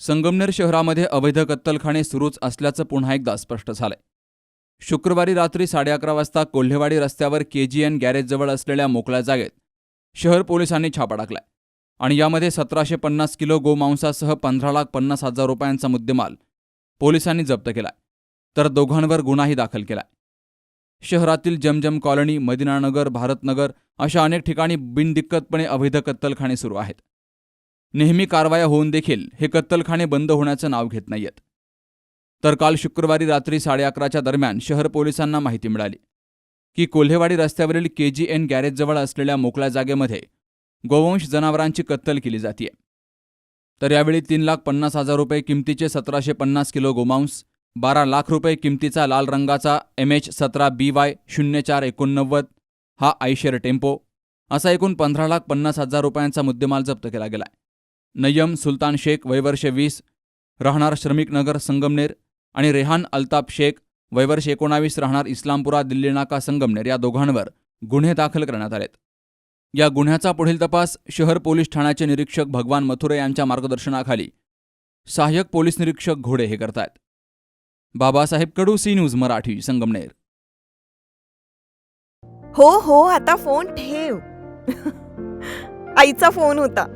संगमनेर शहरामध्ये अवैध कत्तलखाने सुरूच असल्याचं पुन्हा एकदा स्पष्ट झालंय. शुक्रवारी रात्री साडे अकरा वाजता कोल्हेवाडी रस्त्यावर केजीएन गॅरेजजवळ असलेल्या मोकळ्या जागेत शहर पोलिसांनी छापा टाकलाय आणि यामध्ये सतराशे पन्नास किलो गोमांसासह पंधरा लाख पन्नास हजार रुपयांचा मुद्देमाल पोलिसांनी जप्त केलाय तर दोघांवर गुन्हाही दाखल केलाय. शहरातील जमजम कॉलनी मदिनानगर भारतनगर अशा अनेक ठिकाणी बिनदिक्कतपणे अवैध कत्तलखाने सुरू आहेत. नेहमी कारवाया होऊन देखील हे कत्तलखाने बंद होण्याचं नाव घेत नाहीयेत. तर काल शुक्रवारी रात्री साडे अकराच्या दरम्यान शहर पोलिसांना माहिती मिळाली की कोल्हेवाडी रस्त्यावरील के जी एन गॅरेजजवळ असलेल्या मोकळ्या जागेमध्ये गोवंश जनावरांची कत्तल केली जाते तर यावेळी तीन लाख पन्नास हजार रुपये किमतीचे सतराशे पन्नास किलो गोमांस बारा लाख रुपये किमतीचा लाल रंगाचा एम एच सतरा बी वाय शून्य चार एकोणनव्वद हा आयशेर टेम्पो असा एकूण पंधरा लाख पन्नास हजार रुपयांचा मुद्देमाल जप्त केला गेलाय. नय्यम सुलतान शेख वयवर्ष वीस राहणार श्रमिक नगर संगमनेर आणि रेहान अल्ताफ शेख वयवर्ष एकोणावीस राहणार इस्लामपुरा दिल्ली नाका संगमनेर या दोघांवर गुन्हे दाखल करण्यात आलेत. या गुन्ह्याचा पुढील तपास शहर पोलीस ठाण्याचे निरीक्षक भगवान मथुरे यांच्या मार्गदर्शनाखाली. सहाय्यक पोलीस निरीक्षक घोडे हे करतायत. Babasaheb Kadu C news Marathi Sangamner. हो हो आता फोन ठेव. आईचा फोन होता.